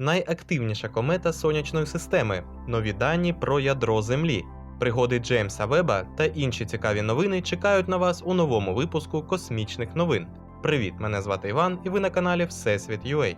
найактивніша комета сонячної системи, нові дані про ядро Землі. Пригоди Джеймса Веба та інші цікаві новини чекають на вас у новому випуску космічних новин. Привіт, мене звати Іван, і ви на каналі Всесвіт UA.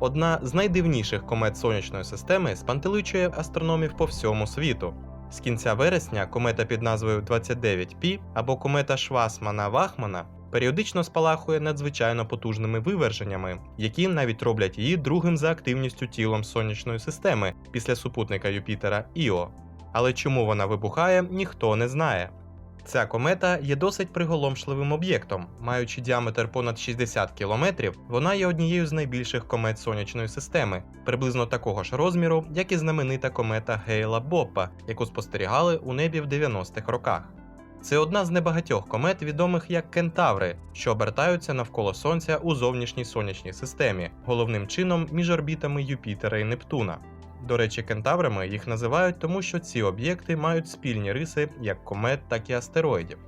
Одна з найдивніших комет сонячної системи спантеличує астрономів по всьому світу. З кінця вересня комета під назвою 29P або комета Швасмана-Вахмана періодично спалахує надзвичайно потужними виверженнями, які навіть роблять її другим за активністю тілом сонячної системи після супутника Юпітера Іо. Але чому вона вибухає, ніхто не знає. Ця комета є досить приголомшливим об'єктом. Маючи діаметр понад 60 км, вона є однією з найбільших комет сонячної системи, приблизно такого ж розміру, як і знаменита комета Гейла Боппа, яку спостерігали у небі в 90-х роках. Це одна з небагатьох комет, відомих як кентаври, що обертаються навколо Сонця у зовнішній сонячній системі, головним чином між орбітами Юпітера і Нептуна. До речі, кентаврами їх називають тому, що ці об'єкти мають спільні риси як комет, так і астероїдів.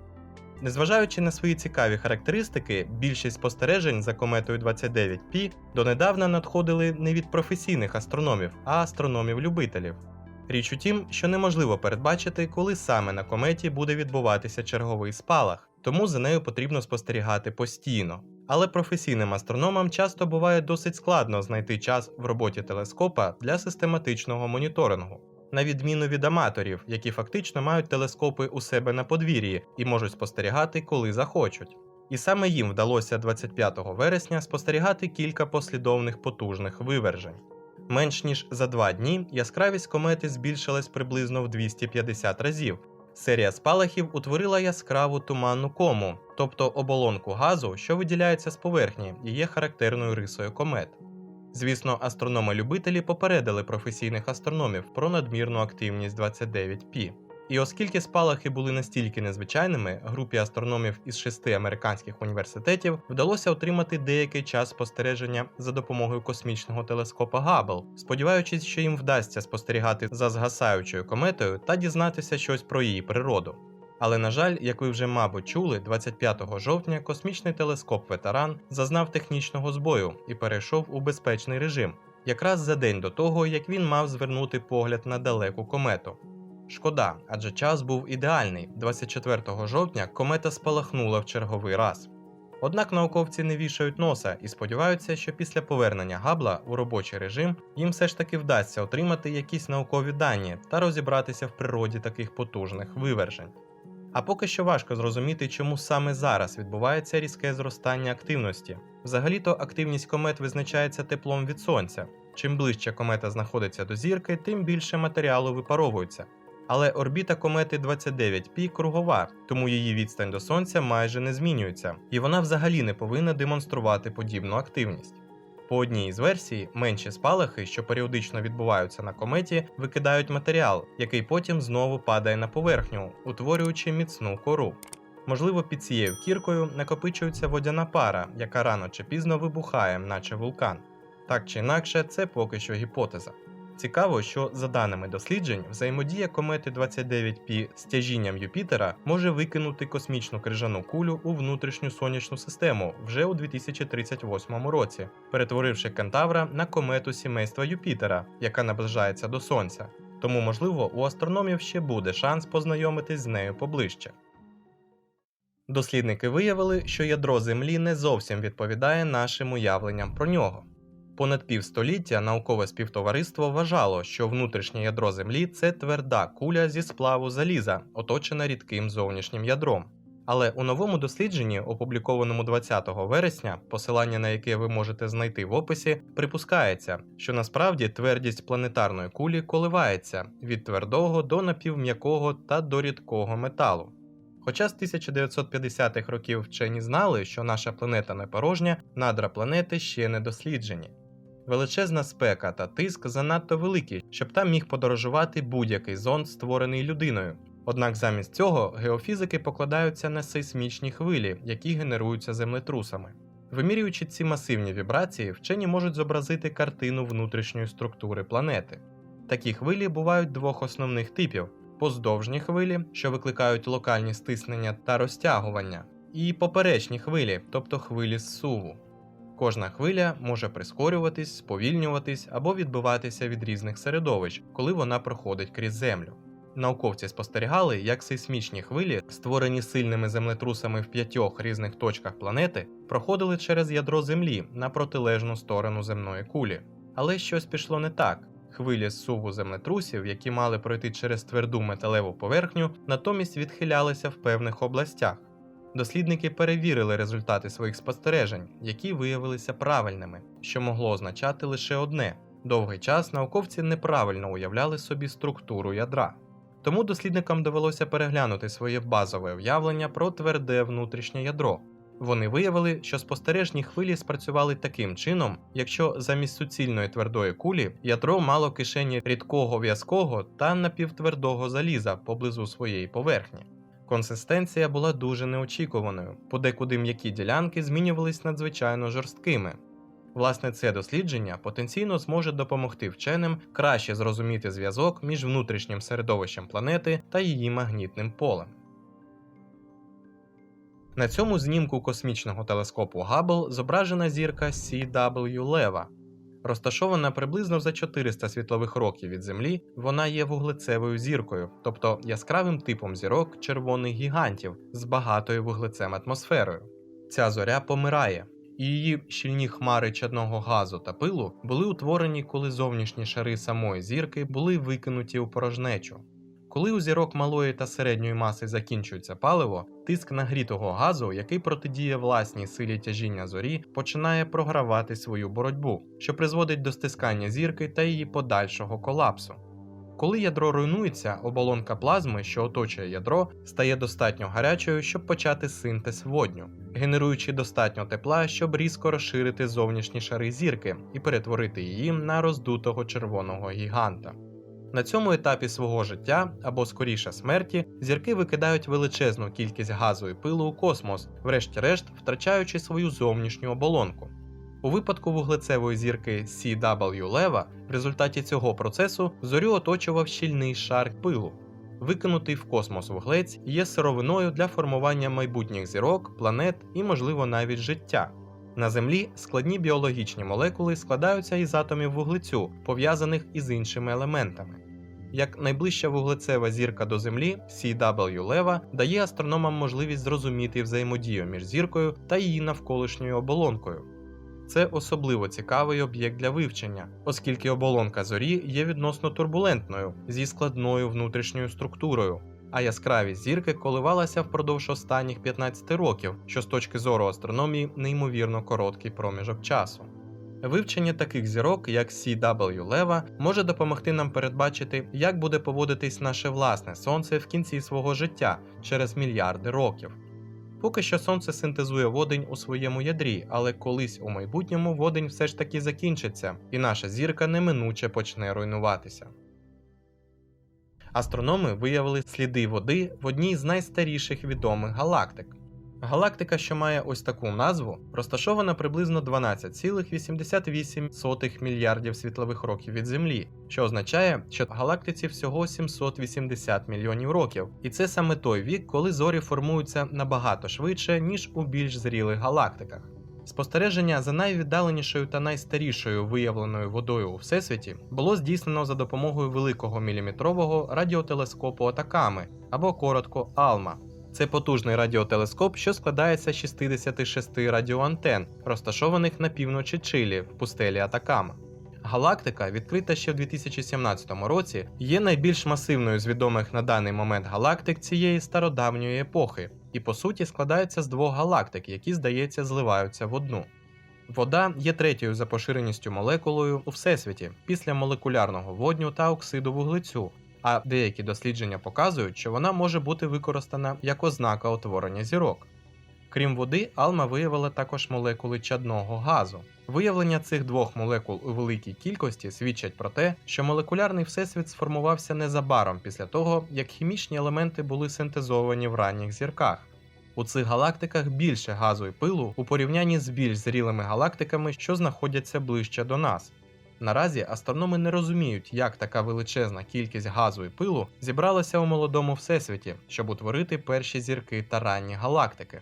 Незважаючи на свої цікаві характеристики, більшість спостережень за кометою 29P донедавна надходили не від професійних астрономів, а астрономів-любителів. Річ у тім, що неможливо передбачити, коли саме на кометі буде відбуватися черговий спалах, тому за нею потрібно спостерігати постійно. Але професійним астрономам часто буває досить складно знайти час в роботі телескопа для систематичного моніторингу, на відміну від аматорів, які фактично мають телескопи у себе на подвір'ї і можуть спостерігати, коли захочуть. І саме їм вдалося 25 вересня спостерігати кілька послідовних потужних вивержень. Менш ніж за два дні яскравість комети збільшилась приблизно в 250 разів. Серія спалахів утворила яскраву туманну кому, тобто оболонку газу, що виділяється з поверхні і є характерною рисою комет. Звісно, астрономи-любителі попередили професійних астрономів про надмірну активність 29P. І оскільки спалахи були настільки незвичайними, групі астрономів із шести американських університетів вдалося отримати деякий час спостереження за допомогою космічного телескопа Габл, сподіваючись, що їм вдасться спостерігати за згасаючою кометою та дізнатися щось про її природу. Але, на жаль, як ви вже, мабуть, чули, 25 жовтня космічний телескоп Ветеран зазнав технічного збою і перейшов у безпечний режим, якраз за день до того, як він мав звернути погляд на далеку комету. Шкода, адже час був ідеальний. 24 жовтня комета спалахнула в черговий раз. Однак науковці не вішають носа і сподіваються, що після повернення Габла у робочий режим їм все ж таки вдасться отримати якісь наукові дані та розібратися в природі таких потужних вивержень. А поки що важко зрозуміти, чому саме зараз відбувається різке зростання активності. Взагалі-то активність комет визначається теплом від сонця. Чим ближче комета знаходиться до зірки, тим більше матеріалу випаровується. Але орбіта комети 29P кругова, тому її відстань до сонця майже не змінюється, і вона взагалі не повинна демонструвати подібну активність. По одній із версій, менші спалахи, що періодично відбуваються на кометі, викидають матеріал, який потім знову падає на поверхню, утворюючи міцну кору. Можливо, під цією кіркою накопичується водяна пара, яка рано чи пізно вибухає, наче вулкан. Так чи інакше, це поки що гіпотеза. Цікаво, що за даними досліджень, взаємодія комети 29P з тяжінням Юпітера може викинути космічну крижану кулю у внутрішню сонячну систему вже у 2038 році, перетворивши Кентавра на комету сімейства Юпітера, яка наближається до Сонця. Тому, можливо, у астрономів ще буде шанс познайомитись з нею поближче. Дослідники виявили, що ядро Землі не зовсім відповідає нашим уявленням про нього. Понад півстоліття наукове співтовариство вважало, що внутрішнє ядро Землі це тверда куля зі сплаву заліза, оточена рідким зовнішнім ядром. Але у новому дослідженні, опублікованому 20 вересня, посилання на яке ви можете знайти в описі, припускається, що насправді твердість планетарної кулі коливається від твердого до напівм'якого та до рідкого металу. Хоча з 1950-х років вчені знали, що наша планета не порожня, надра планети ще не досліджені. Величезна спека та тиск занадто великі, щоб там міг подорожувати будь-який зонд, створений людиною. Однак замість цього геофізики покладаються на сейсмічні хвилі, які генеруються землетрусами. Вимірюючи ці масивні вібрації, вчені можуть зобразити картину внутрішньої структури планети. Такі хвилі бувають двох основних типів: поздовжні хвилі, що викликають локальні стиснення та розтягування, і поперечні хвилі, тобто хвилі зсуву. Кожна хвиля може прискорюватись, сповільнюватись або відбиватися від різних середовищ, коли вона проходить крізь землю. Науковці спостерігали, як сейсмічні хвилі, створені сильними землетрусами в п'ятьох різних точках планети, проходили через ядро Землі на протилежну сторону земної кулі. Але щось пішло не так. Хвилі з суву землетрусів, які мали пройти через тверду металеву поверхню, натомість відхилялися в певних областях. Дослідники перевірили результати своїх спостережень, які виявилися правильними, що могло означати лише одне: довгий час науковці неправильно уявляли собі структуру ядра. Тому дослідникам довелося переглянути своє базове уявлення про тверде внутрішнє ядро. Вони виявили, що спостережні хвилі спрацювали таким чином, якщо замість суцільної твердої кулі ядро мало кишені рідкого в'язкого та напівтвердого заліза поблизу своєї поверхні. Консистенція була дуже неочікуваною, подекуди м'які ділянки змінювались надзвичайно жорсткими. Власне, це дослідження потенційно зможе допомогти вченим краще зрозуміти зв'язок між внутрішнім середовищем планети та її магнітним полем. На цьому знімку космічного телескопу Габбл зображена зірка CW Лева. Розташована приблизно за 400 світлових років від Землі, вона є вуглецевою зіркою, тобто яскравим типом зірок червоних гігантів з багатою вуглецем атмосферою. Ця зоря помирає, і її щільні хмари чадного газу та пилу були утворені, коли зовнішні шари самої зірки були викинуті у порожнечу. Коли у зірок малої та середньої маси закінчується паливо, тиск нагрітого газу, який протидіє власній силі тяжіння зорі, починає програвати свою боротьбу, що призводить до стискання зірки та її подальшого колапсу. Коли ядро руйнується, оболонка плазми, що оточує ядро, стає достатньо гарячою, щоб почати синтез водню, генеруючи достатньо тепла, щоб різко розширити зовнішні шари зірки і перетворити її на роздутого червоного гіганта. На цьому етапі свого життя або скоріше смерті зірки викидають величезну кількість газу і пилу у космос, врешті-решт втрачаючи свою зовнішню оболонку. У випадку вуглецевої зірки CW Лева в результаті цього процесу зорю оточував щільний шар пилу. Викинутий в космос вуглець є сировиною для формування майбутніх зірок, планет і, можливо, навіть життя. На Землі складні біологічні молекули складаються із атомів вуглецю, пов'язаних із іншими елементами. Як найближча вуглецева зірка до Землі, CW Лева дає астрономам можливість зрозуміти взаємодію між зіркою та її навколишньою оболонкою. Це особливо цікавий об'єкт для вивчення, оскільки оболонка зорі є відносно турбулентною зі складною внутрішньою структурою, а яскравість зірки коливалася впродовж останніх 15 років, що з точки зору астрономії неймовірно короткий проміжок часу. Вивчення таких зірок, як CW Лева, може допомогти нам передбачити, як буде поводитись наше власне сонце в кінці свого життя через мільярди років. Поки що сонце синтезує водень у своєму ядрі, але колись у майбутньому водень все ж таки закінчиться, і наша зірка неминуче почне руйнуватися. Астрономи виявили сліди води в одній з найстаріших відомих галактик. Галактика, що має ось таку назву, розташована приблизно 12,88 мільярдів світлових років від Землі, що означає, що галактиці всього 780 мільйонів років, і це саме той вік, коли зорі формуються набагато швидше, ніж у більш зрілих галактиках. Спостереження за найвіддаленішою та найстарішою виявленою водою у всесвіті було здійснено за допомогою великого міліметрового радіотелескопу Атаками або коротко Алма. Це потужний радіотелескоп, що складається з 66 радіоантен, розташованих на півночі Чилі в пустелі Атакама. Галактика, відкрита ще в 2017 році, є найбільш масивною з відомих на даний момент галактик цієї стародавньої епохи, і по суті складається з двох галактик, які, здається, зливаються в одну. Вода є третьою за поширеністю молекулою у всесвіті після молекулярного водню та оксиду вуглецю, а деякі дослідження показують, що вона може бути використана як ознака утворення зірок. Крім води, Алма виявила також молекули чадного газу. Виявлення цих двох молекул у великій кількості свідчать про те, що молекулярний всесвіт сформувався незабаром після того, як хімічні елементи були синтезовані в ранніх зірках. У цих галактиках більше газу і пилу у порівнянні з більш зрілими галактиками, що знаходяться ближче до нас. Наразі астрономи не розуміють, як така величезна кількість газу і пилу зібралася у молодому всесвіті, щоб утворити перші зірки та ранні галактики.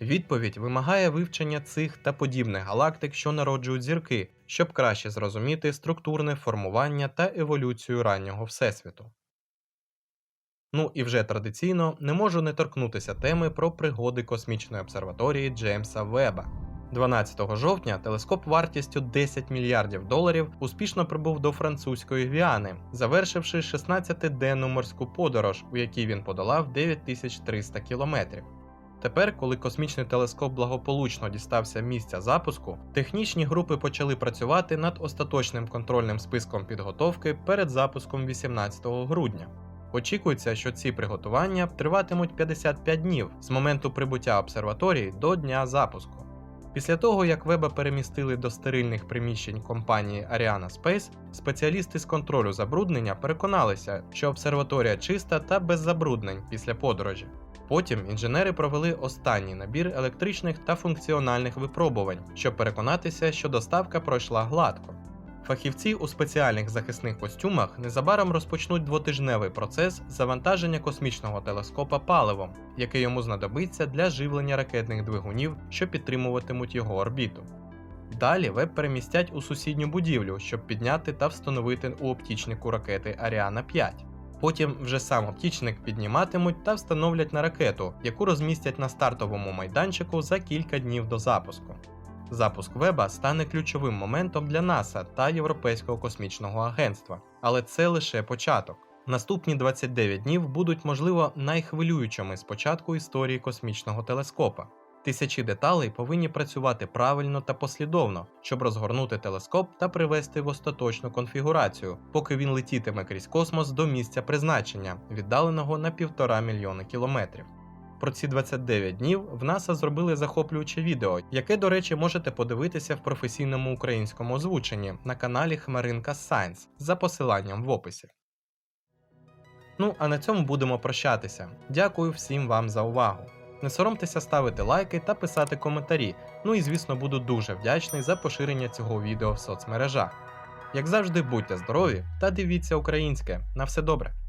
Відповідь вимагає вивчення цих та подібних галактик, що народжують зірки, щоб краще зрозуміти структурне формування та еволюцію раннього всесвіту. Ну і вже традиційно не можу не торкнутися теми про пригоди космічної обсерваторії Джеймса Веба. 12 жовтня телескоп вартістю 10 мільярдів доларів успішно прибув до французької Гвіани, завершивши 16-денну морську подорож, у якій він подолав 9300 кілометрів. Тепер, коли космічний телескоп благополучно дістався місця запуску, технічні групи почали працювати над остаточним контрольним списком підготовки перед запуском 18 грудня. Очікується, що ці приготування триватимуть 55 днів з моменту прибуття обсерваторії до дня запуску. Після того, як веба перемістили до стерильних приміщень компанії Ariana Space, спеціалісти з контролю забруднення переконалися, що обсерваторія чиста та без забруднень після подорожі. Потім інженери провели останній набір електричних та функціональних випробувань, щоб переконатися, що доставка пройшла гладко. Фахівці у спеціальних захисних костюмах незабаром розпочнуть двотижневий процес завантаження космічного телескопа паливом, яке йому знадобиться для живлення ракетних двигунів, що підтримуватимуть його орбіту. Далі веб перемістять у сусідню будівлю, щоб підняти та встановити у оптічнику ракети Ariane 5. Потім вже сам оптічник підніматимуть та встановлять на ракету, яку розмістять на стартовому майданчику за кілька днів до запуску. Запуск веба стане ключовим моментом для НАСА та Європейського космічного агентства, але це лише початок. Наступні 29 днів будуть, можливо, найхвилюючими з початку історії космічного телескопа. Тисячі деталей повинні працювати правильно та послідовно, щоб розгорнути телескоп та привести в остаточну конфігурацію, поки він летітиме крізь космос до місця призначення, віддаленого на півтора мільйони кілометрів. Про ці 29 днів в НАСА зробили захоплююче відео, яке, до речі, можете подивитися в професійному українському озвученні на каналі Хмаринка Science за посиланням в описі. Ну а на цьому будемо прощатися. Дякую всім вам за увагу. Не соромтеся ставити лайки та писати коментарі. Ну і звісно буду дуже вдячний за поширення цього відео в соцмережах. Як завжди, будьте здорові та дивіться українське. На все добре!